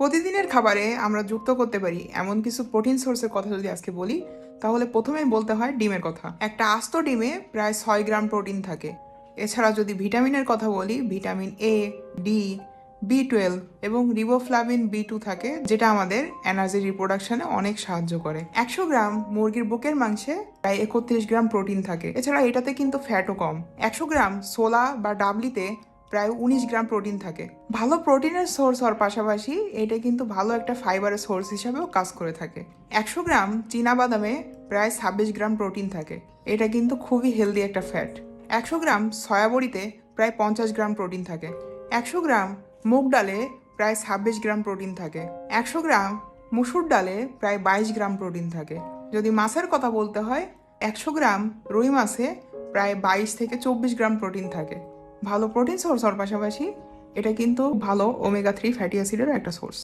প্রতিদিনের খাবারে আমরা যুক্ত করতে পারি এমন কিছু প্রোটিন সোর্সের কথা যদি আজকে বলি, তাহলে প্রথমেই বলতে হয় ডিমের কথা। একটা আস্ত ডিমে প্রায় ছয় গ্রাম প্রোটিন থাকে। এছাড়া যদি ভিটামিনের কথা বলি, vitamin A D B twelve এবং রিবোফ্লাভিন বি টু থাকে, যেটা আমাদের এনার্জি রিপ্রোডাকশনে অনেক সাহায্য করে। একশো গ্রাম মুরগির বুকের মাংসে প্রায় একত্রিশ গ্রাম প্রোটিন থাকে। এছাড়া এটাতে কিন্তু ফ্যাটও কম। একশো গ্রাম সোলা বা ডাবলিতে প্রায় উনিশ গ্রাম প্রোটিন থাকে। ভালো প্রোটিনের সোর্স হওয়ার পাশাপাশি এটা কিন্তু ভালো একটা ফাইবারের সোর্স হিসাবেও কাজ করে থাকে। একশো গ্রাম বাদামে প্রায় ছাব্বিশ গ্রাম প্রোটিন থাকে। এটা কিন্তু খুবই হেলদি একটা ফ্যাট একশো গ্রাম সয়াবড়িতে প্রায় পঞ্চাশ গ্রাম প্রোটিন থাকে। একশো গ্রাম মুগ ডালে প্রায় ছাব্বিশ গ্রাম প্রোটিন থাকে। একশো গ্রাম মুসুর ডালে প্রায় বাইশ গ্রাম প্রোটিন থাকে। যদি মাছের কথা বলতে হয়, একশো গ্রাম রুই মাছে প্রায় বাইশ থেকে চব্বিশ গ্রাম প্রোটিন থাকে। ভালো প্রোটিন সোর্স হওয়ার পাশাপাশি এটা কিন্তু ভালো ওমেগা থ্রি ফ্যাটি অ্যাসিডেরও একটা সোর্স